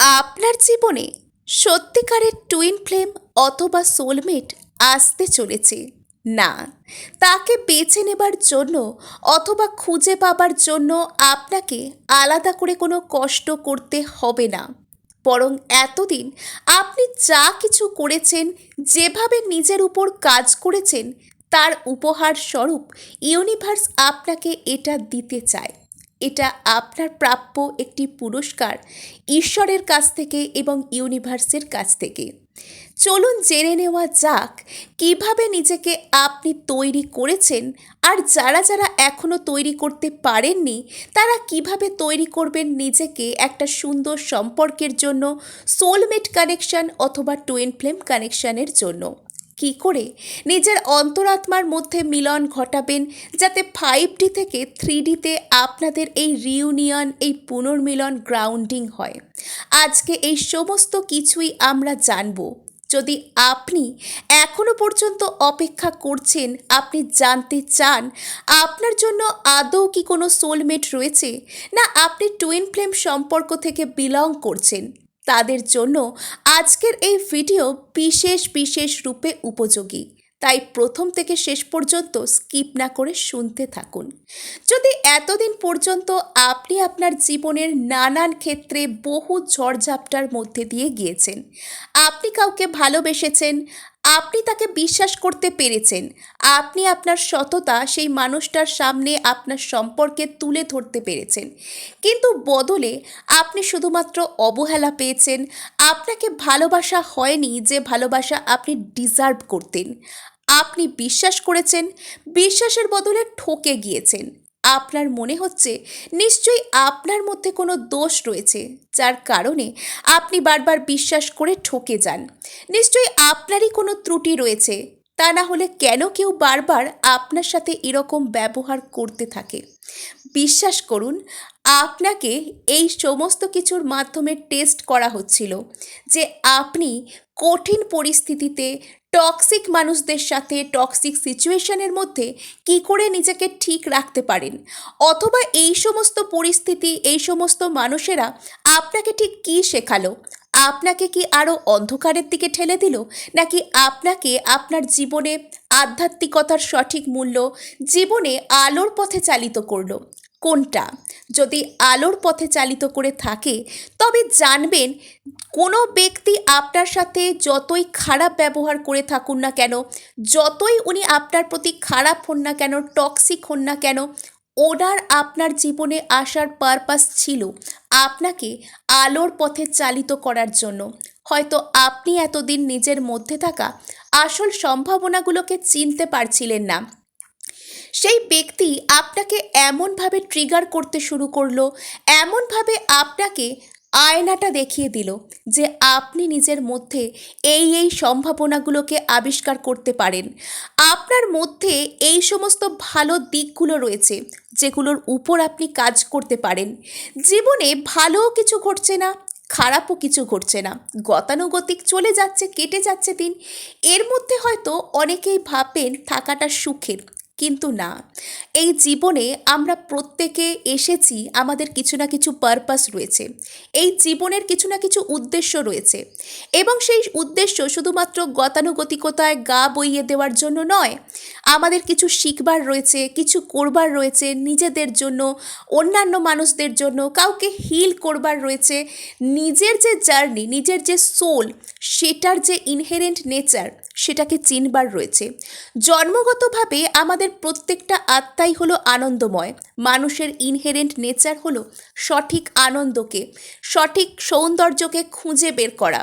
আপনার জীবনে সত্যিকারের টুইন ফ্লেম অথবা সোলমেট আসতে চলেছে। না, তাকে বেছে নেবার জন্য অথবা খুঁজে পাবার জন্য আপনাকে আলাদা করে কোনো কষ্ট করতে হবে না। বরং এতদিন আপনি যা কিছু করেছেন, যেভাবে নিজের উপর কাজ করেছেন, তার উপহার স্বরূপ ইউনিভার্স আপনাকে এটা দিতে চায়। এটা আপনার প্রাপ্য একটি পুরস্কার ঈশ্বরের কাছ থেকে এবং ইউনিভার্সের কাছ থেকে। চলুন জেনে নেওয়া যাক কীভাবে নিজেকে আপনি তৈরি করেছেন আর যারা যারা এখনও তৈরি করতে পারেননি, তারা কীভাবে তৈরি করবেন নিজেকে একটা সুন্দর সম্পর্কের জন্য সোলমেট কানেকশন অথবা টুইন ফ্লেম কানেকশানের জন্য। কি করে? নিজের অন্তরাত্মার মধ্যে মিলন ঘটাবেন যাতে ফাইভ ডি থেকে থ্রি ডিতে আপনাদের এই রিউনিয়ন এই পুনর্মিলন গ্রাউন্ডিং হয়। আজকে এই সমস্ত কিছুই আমরা জানব। যদি আপনি এখনও পর্যন্ত অপেক্ষা করছেন, আপনি জানতে চান, আপনার জন্য আদৌ কি কোনো সোলমেট রয়েছে, না আপনি টুইন ফ্লেম সম্পর্ক থেকে বিলং করছেন তাদের জন্য আজকের এই ভিডিও বিশেষ বিশেষ রূপে উপযোগী। তাই প্রথম থেকে শেষ পর্যন্ত স্কিপ না করে শুনতে থাকুন। যদি এতদিন পর্যন্ত আপনি আপনার জীবনের নানান ক্ষেত্রে বহু ঝড়ঝাপটার মধ্যে দিয়ে গিয়েছেন, আপনি কাউকে ভালোবেসেছেন আপনি তাকে বিশ্বাস করতে পেরেছেন। আপনি আপনার সততা সেই মানুষটার সামনে আপনার সম্পর্কে তুলে ধরতে পেরেছেন। কিন্তু বদলে আপনি শুধুমাত্র অবহেলা পেয়েছেন। আপনাকে ভালোবাসা হয়নি যে ভালোবাসা আপনি ডিজার্ভ করতেন। আপনি বিশ্বাস করেছেন, বিশ্বাসের বদলে ঠকে গিয়েছেন। আপনার মনে হচ্ছে? নিশ্চয়ই আপনার মধ্যে কোনো দোষ রয়েছে, যার কারণে আপনি বারবার বিশ্বাস করে ঠকে যান। নিশ্চয়ই আপনারই কোনো ত্রুটি রয়েছে, তা না হলে কেন কেউ বারবার আপনার সাথে এরকম ব্যবহার করতে থাকে? বিশ্বাস করুন, আপনাকে এই সমস্ত কিছুর মাধ্যমে টেস্ট করা হচ্ছিল যে আপনি কঠিন পরিস্থিতিতে টক্সিক মানুষদের সাথে টক্সিক সিচুয়েশনের মধ্যে কি করে নিজেকে ঠিক রাখতে পারেন? অথবা এই সমস্ত পরিস্থিতি, এই সমস্ত মানুষেরা আপনাকে ঠিক কী শেখালো? আপনাকে কি আরও অন্ধকারের দিকে ঠেলে দিল? নাকি আপনাকে আপনার জীবনে আধ্যাত্মিকতার সঠিক মূল্য জীবনে আলোর পথে চালিত করল? কোনটা? যদি আলোর পথে চালিত করে থাকে, তবে জানবেন কোনো ব্যক্তি আপনার সাথে যতই খারাপ ব্যবহার করে থাকুন না কেন, যতই উনি আপনার প্রতি খারাপ হন না কেন টক্সিক হন না কেন, ওনার আপনার জীবনে আসার পারপাস ছিল আপনাকে আলোর পথে চালিত করার জন্য। হয়তো আপনি এতদিন নিজের মধ্যে থাকা আসল সম্ভাবনাগুলোকে চিনতে পারছিলেন না। সেই ব্যক্তি আপনাকে এমনভাবে ট্রিগার করতে শুরু করল, এমনভাবে আপনাকে আয়নাটা দেখিয়ে দিল যে আপনি নিজের মধ্যে এই এই সম্ভাবনাগুলোকে আবিষ্কার করতে পারেন। আপনার মধ্যে এই সমস্ত ভালো দিকগুলো রয়েছে যেগুলোর উপর আপনি কাজ করতে পারেন। জীবনে ভালোও কিছু ঘটছে না, খারাপও কিছু ঘটছে না। গতানুগতিক চলে যাচ্ছে, কেটে যাচ্ছে দিন। এর মধ্যে হয়তো অনেকেই ভাববেন, থাকাটা সুখের। কিন্তু না। এই জীবনে আমরা প্রত্যেকে এসেছি, আমাদের কিছু না কিছু পারপাস রয়েছে। এই জীবনের কিছু না কিছু উদ্দেশ্য রয়েছে। এবং সেই উদ্দেশ্য শুধুমাত্র গতানুগতিকতায় গা বইয়ে দেওয়ার জন্য নয়, আমাদের কিছু শিখবার রয়েছে, কিছু করবার রয়েছে, নিজেদের জন্য, অন্যান্য মানুষদের জন্য, কাউকে হিল করবার রয়েছে। নিজের যে জার্নি নিজের যে সোল সেটার যে ইনহেরেন্ট নেচার সেটাকে চিনবার রয়েছে। জন্মগতভাবে আমাদের প্রত্যেকটা আত্মাই হলো আনন্দময়। মানুষের ইনহেরেন্ট নেচার হলো সঠিক আনন্দকে, সঠিক সৌন্দর্যকে খুঁজে বের করা।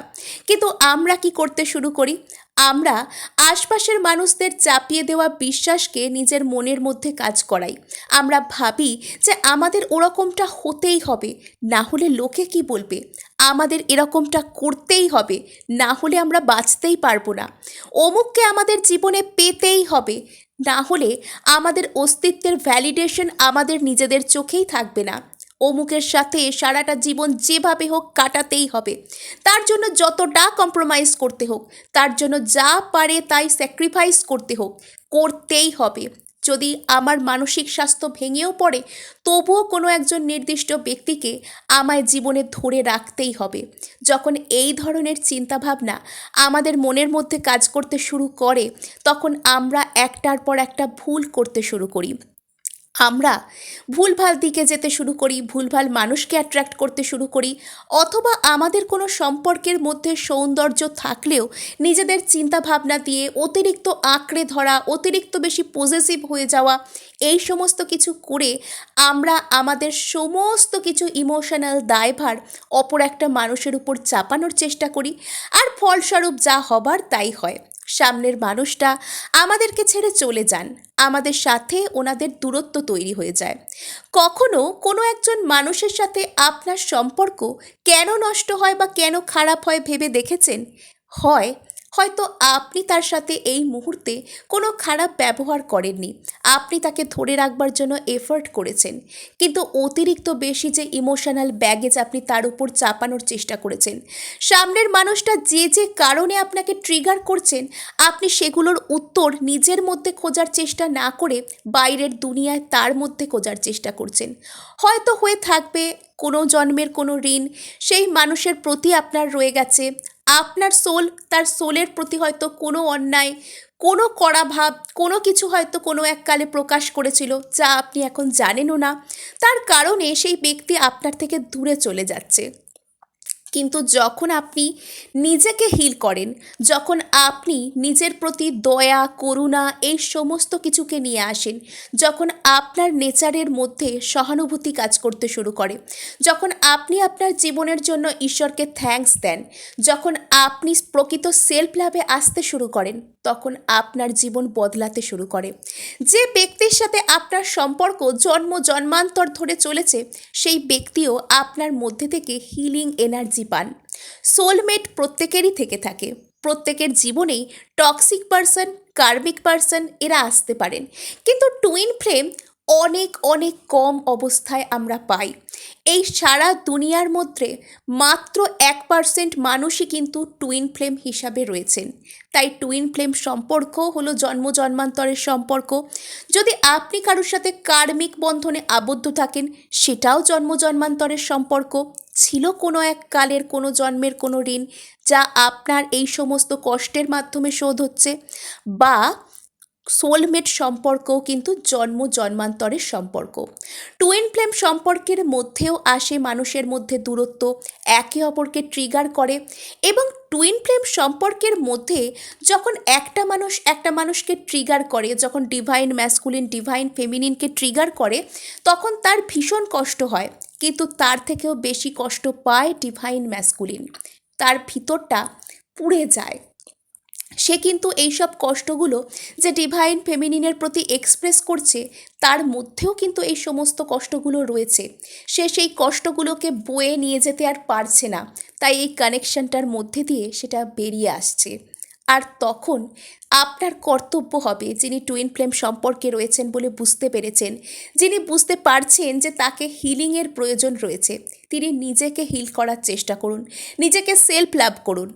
কিন্তু আমরা কি করতে শুরু করি? আমরা আশপাশের মানুষদের চাপিয়ে দেওয়া বিশ্বাসকে নিজের মনের মধ্যে কাজ করাই। আমরা ভাবি যে আমাদের ওরকমটা হতেই হবে, না হলে লোকে কি বলবে? আমাদের এরকমটা করতেই হবে, না হলে আমরা বাঁচতেই পারব না। অমুককে আমাদের জীবনে পেতেই হবে, না হলে আমাদের অস্তিত্বের ভ্যালিডেশন আমাদের নিজেদের চোখেই থাকবে না। অমুকের সাথে সারাটা জীবন যেভাবে হোক কাটাতেই হবে। তার জন্য যতটা কম্প্রোমাইজ করতে হোক, তার জন্য যা পারে তাই স্যাক্রিফাইস করতে হোক, করতেই হবে। যদি আমার মানসিক স্বাস্থ্য ভেঙেও পড়ে, তবুও কোনো একজন নির্দিষ্ট ব্যক্তিকে আমায় জীবনে ধরে রাখতেই হবে। যখন এই ধরনের চিন্তাভাবনা আমাদের মনের মধ্যে কাজ করতে শুরু করে, তখন আমরা একটার পর একটা ভুল করতে শুরু করি। আমরা ভুলভাল দিকে যেতে শুরু করি, ভুলভাল মানুষকে অ্যাট্রাক্ট করতে শুরু করি, অথবা আমাদের কোনো সম্পর্কের মধ্যে সৌন্দর্য থাকলেও নিজেদের চিন্তাভাবনা দিয়ে অতিরিক্ত আঁকড়ে ধরা, অতিরিক্ত বেশি পজেসিভ হয়ে যাওয়া, এই সমস্ত কিছু করে আমরা আমাদের সমস্ত কিছু ইমোশনাল দায়ভার অপর একটা মানুষের উপর চাপানোর চেষ্টা করি। আর ফলস্বরূপ যা হবার তাই হয়। সামনের মানুষটা আমাদেরকে ছেড়ে চলে যান। আমাদের সাথে ওনাদের দূরত্ব তৈরি হয়ে যায়। কখনো কোনো একজন মানুষের সাথে আপনার সম্পর্ক কেন নষ্ট হয় বা কেন খারাপ হয় ভেবে দেখেছেন? হয় হয়তো আপনি তার সাথে এই মুহূর্তে কোনো খারাপ ব্যবহার করেননি। আপনি তাকে ধরে রাখবার জন্য এফোর্ট করেছেন। কিন্তু অতিরিক্ত বেশি যে ইমোশনাল ব্যাগেজ আপনি তার উপর চাপানোর চেষ্টা করেছেন। সামনের মানুষটা যে যে কারণে আপনাকে ট্রিগার করছেন, আপনি সেগুলোর উত্তর নিজের মধ্যে খোঁজার চেষ্টা না করে বাইরের দুনিয়ায় তার মধ্যে খোঁজার চেষ্টা করছেন। হয়তো হয়ে থাকবে কোনো জন্মের কোনো ঋণ, সেই মানুষের প্রতি আপনার রয়ে গেছে। আপনার সোল তার সোলের প্রতি হয়তো কোনো অন্যায়, কোনো কড়া ভাব, কোনো কিছু হয়তো কোনো এককালে প্রকাশ করেছিল যা আপনি এখন জানেনও না। তার কারণে সেই ব্যক্তি আপনার থেকে দূরে চলে যাচ্ছে। কিন্তু যখন আপনি নিজেকে হিল করেন, যখন আপনি নিজের প্রতি দয়া, করুণা এই সমস্ত কিছুকে নিয়ে আসেন, যখন আপনার নেচারের মধ্যে সহানুভূতি কাজ করতে শুরু করে, যখন আপনি আপনার জীবনের জন্য ঈশ্বরকে থ্যাঙ্কস দেন, যখন আপনি প্রকৃত সেলফ লাভে আসতে শুরু করেন, তখন আপনার জীবন বদলাতে শুরু করে। যে ব্যক্তির সাথে আপনার সম্পর্ক জন্ম, জন্মান্তর ধরে চলেছে, সেই ব্যক্তিও আপনার মধ্যে থেকে হিলিং এনার্জি পান। সোলমেট প্রত্যেকেরই থেকে থাকে। প্রত্যেকের জীবনেই টক্সিক পারসন কার্মিক পারসন এরা আসতে পারেন। কিন্তু টুইন ফ্লেম অনেক অনেক কম অবস্থায় আমরা পাই। এই সারা দুনিয়ার মধ্যে মাত্র এক পার্সেন্ট মানুষই কিন্তু টুইন ফ্লেম হিসাবে রয়েছেন। তাই টুইন ফ্লেম সম্পর্ক হলো জন্ম, জন্মান্তরের সম্পর্ক। যদি আপনি কারোর সাথে কার্মিক বন্ধনে আবদ্ধ থাকেন, সেটাও জন্ম, জন্মান্তরের সম্পর্ক। ছিল কোনো এক কালের, কোনো জন্মের, কোনো ঋণ যা আপনার এই সমস্ত কষ্টের মাধ্যমে শোধ হচ্ছে বা সোলমেট সম্পর্কও কিন্তু জন্ম, জন্মান্তরের সম্পর্ক। টুইন ফ্লেম সম্পর্কের মধ্যেও আসে মানুষের মধ্যে দূরত্ব, একে অপরকে ট্রিগার করে এবং টুইন ফ্লেম সম্পর্কের মধ্যে যখন একটা মানুষ, একটা মানুষকে ট্রিগার করে, যখন ডিভাইন ম্যাসকুলিন ডিভাইন ফেমিনিনকে ট্রিগার করে, তখন তার ভীষণ কষ্ট হয়। কিন্তু তার থেকেও বেশি কষ্ট পায় ডিভাইন ম্যাসকুলিন তার ভিতরটা পুড়ে যায়। সে কিন্তু এইসব কষ্টগুলো যে ডিভাইন ফেমিনিনের প্রতি এক্সপ্রেস করছে, তার মধ্যেও কিন্তু এই সমস্ত কষ্টগুলো রয়েছে। সে সেই কষ্টগুলোকে বয়ে নিয়ে যেতে আর পারছে না। তাই এই কানেকশনটার মধ্যে দিয়ে সেটা বেরিয়ে আসছে। আর তখন আপনার কর্তব্য হবে যিনি টুইন ফ্লেম সম্পর্কে রয়েছেন বলে বুঝতে পেরেছেন, যিনি বুঝতে পারছেন যে তাকে হিলিংয়ের প্রয়োজন রয়েছে, তিনি নিজেকে হিল করার চেষ্টা করুন, নিজেকে সেলফ লাভ করুন।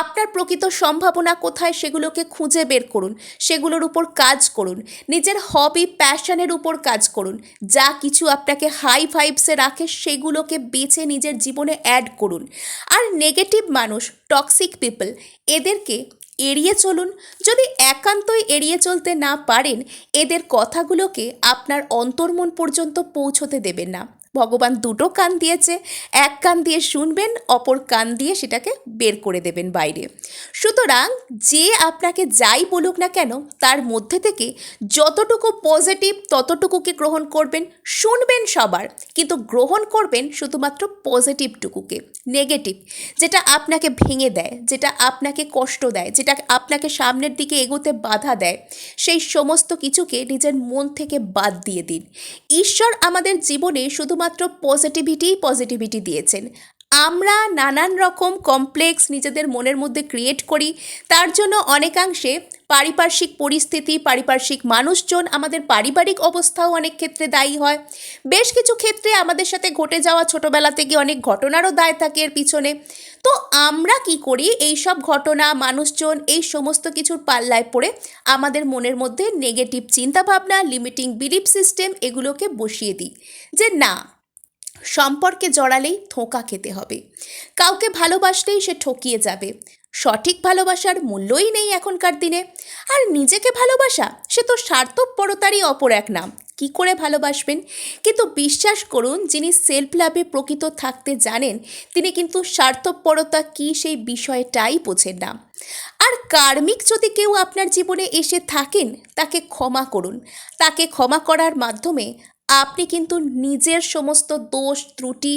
আপনার প্রকৃত সম্ভাবনা কোথায় সেগুলোকে খুঁজে বের করুন, সেগুলোর উপর কাজ করুন, নিজের হবি প্যাশনের উপর কাজ করুন, যা কিছু আপনাকে হাই ভাইবসে রাখে সেগুলোকে বেছে নিজের জীবনে অ্যাড করুন। আর নেগেটিভ মানুষ টক্সিক পিপল এদেরকে এড়িয়ে চলুন। যদি একান্তই এড়িয়ে চলতে না পারেন, এদের কথাগুলোকে আপনার অন্তর্মন পর্যন্ত পৌঁছতে দেবেন না। ভগবান দুটো কান দিয়েছে। এক কান দিয়ে শুনবেন, অপর কান দিয়ে সেটাকে বের করে দেবেন বাইরে। সুতরাং যে আপনাকে যাই বলুক না কেন, তার মধ্যে থেকে যতটুকু পজিটিভ ততটুকুকে গ্রহণ করবেন, শুনবেন সবার। কিন্তু গ্রহণ করবেন শুধুমাত্র পজিটিভটুকুকে নেগেটিভ যেটা আপনাকে ভেঙে দেয়, যেটা আপনাকে কষ্ট দেয়, যেটা আপনাকে সামনের দিকে এগোতে বাধা দেয়, সেই সমস্ত কিছুকে নিজের মন থেকে বাদ দিয়ে দিন। ঈশ্বর আমাদের জীবনে শুধুমাত্র পজিটিভিটিই পজিটিভিটি দিয়েছেন। আমরা নানান রকম কমপ্লেক্স নিজেদের মনের মধ্যে ক্রিয়েট করি, তার জন্য অনেকাংশে পারিপার্শ্বিক পরিস্থিতি, পারিপার্শ্বিক মানুষজন, আমাদের পারিবারিক অবস্থাও অনেক ক্ষেত্রে দায়ী হয়। বেশ কিছু ক্ষেত্রে আমাদের সাথে ঘটে যাওয়া ছোটোবেলা থেকে অনেক ঘটনারও দায় থাকে এর পিছনে। তো আমরা কি করি? এই সব ঘটনা, মানুষজন, এই সমস্ত কিছুর পাল্লায় পড়ে আমাদের মনের মধ্যে নেগেটিভ চিন্তাভাবনা লিমিটিং বিলিফ সিস্টেম এগুলোকে বসিয়ে দিই যে না, সম্পর্কে জড়ালেই ধোঁকা খেতে হবে। কাউকে ভালোবাসলেই সে ঠকিয়ে যাবে। সঠিক ভালোবাসার মূল্যই নেই এখনকার দিনে। আর নিজেকে ভালোবাসা, সে তো স্বার্থপরতারই অপর এক নাম। কি করে ভালোবাসবেন? কিন্তু বিশ্বাস করুন, যিনি সেলফ লাভে প্রকৃত থাকতে জানেন, তিনি কিন্তু স্বার্থপরতা কী সেই বিষয়টাই বোঝেন না। আর কার্মিক যদি কেউ আপনার জীবনে এসে থাকেন, তাকে ক্ষমা করুন। তাকে ক্ষমা করার মাধ্যমে আপনি কিন্তু নিজের সমস্ত দোষ, ত্রুটি,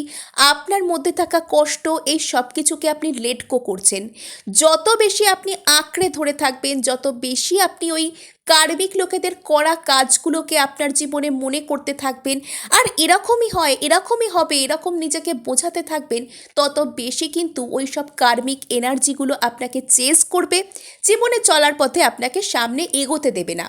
আপনার মধ্যে থাকা কষ্ট, এই সব কিছুকে আপনি লেটকো করছেন। যত বেশি আপনি আঁকড়ে ধরে থাকবেন, যত বেশি আপনি ওই কার্মিক লোকেদের করা কাজগুলোকে আপনার জীবনে মনে করতে থাকবেন। আর এরকমই হয়, এরকমই হবে, এরকম নিজেকে বোঝাতে থাকবেন, তত বেশি কিন্তু ওই সব কার্মিক এনার্জিগুলো আপনাকে চেস করবে, জীবনে চলার পথে আপনাকে সামনে এগোতে দেবে না।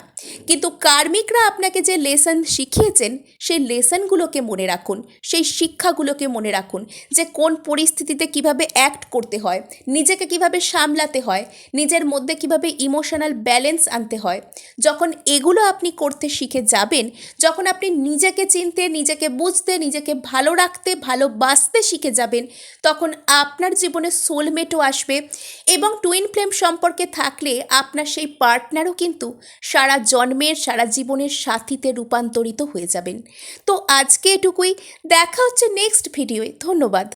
কিন্তু কার্মিকরা আপনাকে যে লেসন শিখিয়েছেন, সেই লেসনগুলোকে মনে রাখুন, সেই শিক্ষাগুলোকে মনে রাখুন, যে কোন পরিস্থিতিতে কীভাবে অ্যাক্ট করতে হয়, নিজেকে কীভাবে সামলাতে হয়, নিজের মধ্যে কীভাবে ইমোশনাল ব্যালেন্স আনতে হয়। যখন এগুলো আপনি করতে শিখে যাবেন, যখন আপনি নিজেকে চিনতে, নিজেকে বুঝতে, নিজেকে ভালো রাখতে, ভালোবাসতে শিখে যাবেন, তখন আপনার জীবনে সোলমেটও আসবে এবং টুইন ফ্লেম সম্পর্কে থাকলে আপনার সেই পার্টনারও কিন্তু সারা জন্মের, সারা জীবনের সাথীতে রূপান্তরিত হয়ে যাবেন। তো আজকে এটুকুই, দেখা হচ্ছে নেক্সট ভিডিওয়ে ধন্যবাদ।